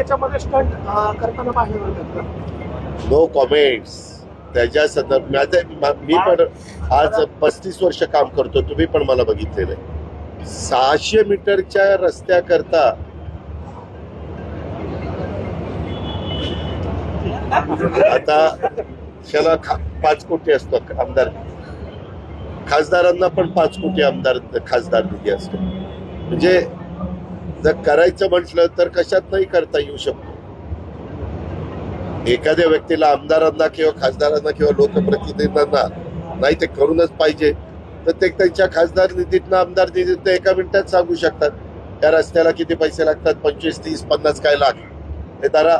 त्याच्यामध्ये स्टंट करताना no comments त्याच्या संदर्भ माझे- मा- पण आज पस्तीस वर्ष काम करतो. तुम्ही पण मला बघितलेलं आहे. सहाशे मीटरच्या रस्त्याकरता आता त्याला पाच कोटी असतो आमदार. खासदारांना पण पाच कोटी आमदार खासदार निधी असतो. म्हणजे जर करायचं म्हटलं तर कशात नाही करता येऊ शकतो. एखाद्या व्यक्तीला आमदारांना किंवा खासदारांना किंवा लोकप्रतिनिधींना नाही ते करूनच पाहिजे तर ते त्यांच्या खासदार निधीतनं आमदार निधीतनं एका मिनिटात सांगू शकतात त्या रस्त्याला किती पैसे लागतात पंचवीस तीस पन्नास काय लाख हे धरा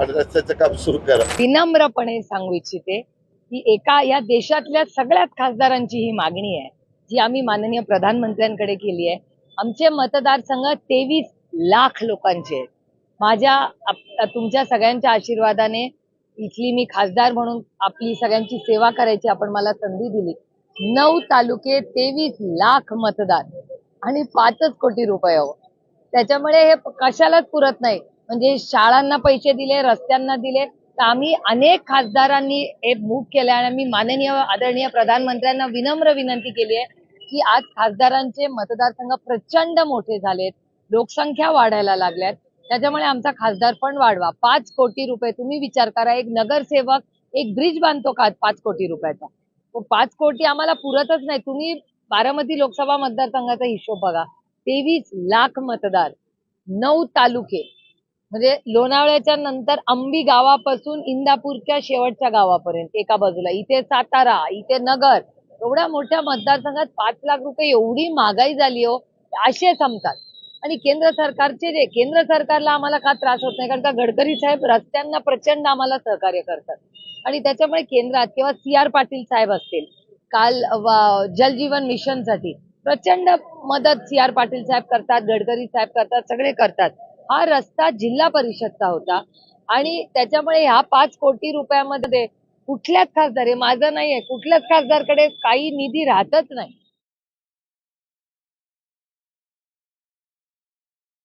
आणि रस्त्याचं काम सुरू करा. विनम्रपणे सांगू इच्छिते की एका या देशातल्या सगळ्याच खासदारांची ही मागणी आहे जी आम्ही माननीय प्रधानमंत्र्यांकडे केली आहे. आमचे मतदारसंघ तेवीस लाख लोकांचे आहेत. माझ्या तुमच्या सगळ्यांच्या आशीर्वादाने इथली मी खासदार म्हणून आपली सगळ्यांची सेवा करायची आपण मला संधी दिली. नऊ तालुके तेवीस लाख मतदार आणि पाचच कोटी रुपये हो. त्याच्यामुळे हे कशालाच पुरत नाही. म्हणजे शाळांना पैसे दिले रस्त्यांना दिले तर आम्ही अनेक खासदारांनी हे मूव्ह केलं आणि मी माननीय आदरणीय प्रधानमंत्र्यांना विनम्र विनंती केली आहे. की आज खासदारांचे मतदारसंघ प्रचंड मोठे झालेत. लोकसंख्या वाढायला लागल्यात. त्याच्यामुळे आमचा खासदार पण वाढवा. पाच कोटी रुपये तुम्ही विचार करा. एक नगरसेवक एक ब्रिज बांधतो का पाच कोटी रुपयाचा? पाच कोटी आम्हाला पुरतच नाही. तुम्ही बारामती लोकसभा मतदारसंघाचा हिशोब बघा. तेवीस लाख मतदार नऊ तालुके. म्हणजे लोणावळ्याच्या नंतर अंबी गावापासून इंदापूरच्या शेवटच्या गावापर्यंत एका बाजूला. इथे सातारा इथे नगर. एवढ्या मोठ्या मतदारसंघात पाच लाख रुपये एवढी महागाई झाली हो असे संपतात आणि केंद्र सरकारचे जे केंद्र सरकारला आम्हाला का त्रास होत नाही? कारण का गडकरी साहेब रस्त्यांना प्रचंड आम्हाला सहकार्य करतात. आणि त्याच्यामुळे केंद्रात किंवा सी आर पाटील साहेब असतील काल जलजीवन मिशनसाठी प्रचंड मदत सी आर पाटील साहेब करतात गडकरी साहेब करतात सगळे करतात. हा रस्ता जिल्हा परिषदचा होता. आणि त्याच्यामुळे ह्या पाच कोटी रुपयामध्ये कुठल्याच खासदार हे माझं नाहीये. कुठल्याच खासदारकडे काही निधी राहतच नाही.